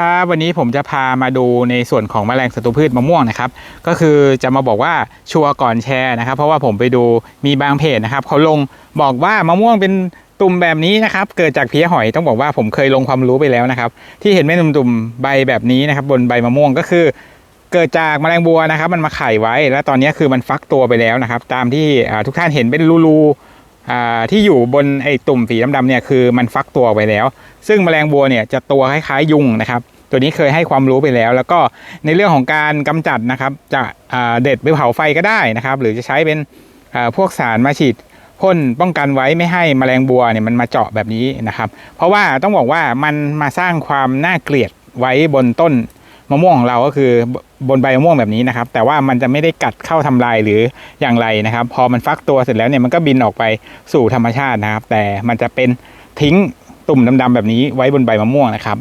ครับวันนี้ผมจะพามาดูในส่วนของแมลงศัตรูพืชมะม่วงนะครับ ก็คือจะมาบอกว่าชัวร์ก่อนแชร์นะครับ เพราะว่าผมไปดูมีบางเพจนะครับเขาลงบอกว่ามะม่วงเป็นตุ่มแบบนี้นะครับ เกิดจากเพี้ยหอยต้องบอกว่าผมเคยลงความรู้ไปแล้วนะครับ ที่เห็นเม็ดตุ่มๆใบแบบนี้นะครับ บนใบมะม่วงก็คือ เกิดจากแมลงบัวนะครับ มันมาไข่ไว้ แล้วตอนนี้คือมันฟักตัวไปแล้วนะครับ ตามที่ทุกท่านเห็นเป็นรูๆ ที่อยู่บนไอ้ตุ่มสีดำๆเนี่ยคือมันฟักตัวไปแล้ว ซึ่งแมลงบัวเนี่ยจะตัวคล้ายๆยุงนะครับ ตัวนี้เคยให้ความรู้ไปแล้ว แล้วก็ในเรื่องของการกำจัดนะครับจะเด็ดไปเผาไฟก็ได้นะครับ หรือจะใช้เป็นพวกสารมาฉีดพ่นป้องกันไว้ไม่ให้แมลงบัวเนี่ยมันมาเจาะแบบนี้นะครับ เพราะว่าต้องบอกว่ามันมาสร้างความน่าเกลียดไว้บนต้น มะม่วงของเราก็คือบนใบมะม่วงแบบนี้นะครับ แต่ว่ามันจะไม่ได้กัดเข้าทำลายหรืออย่างไรนะครับ พอมันฟักตัวเสร็จแล้วเนี่ยมันก็บินออกไปสู่ธรรมชาตินะครับ แต่มันจะเป็นทิ้งตุ่มดำๆแบบนี้ไว้บนใบมะม่วงนะครับ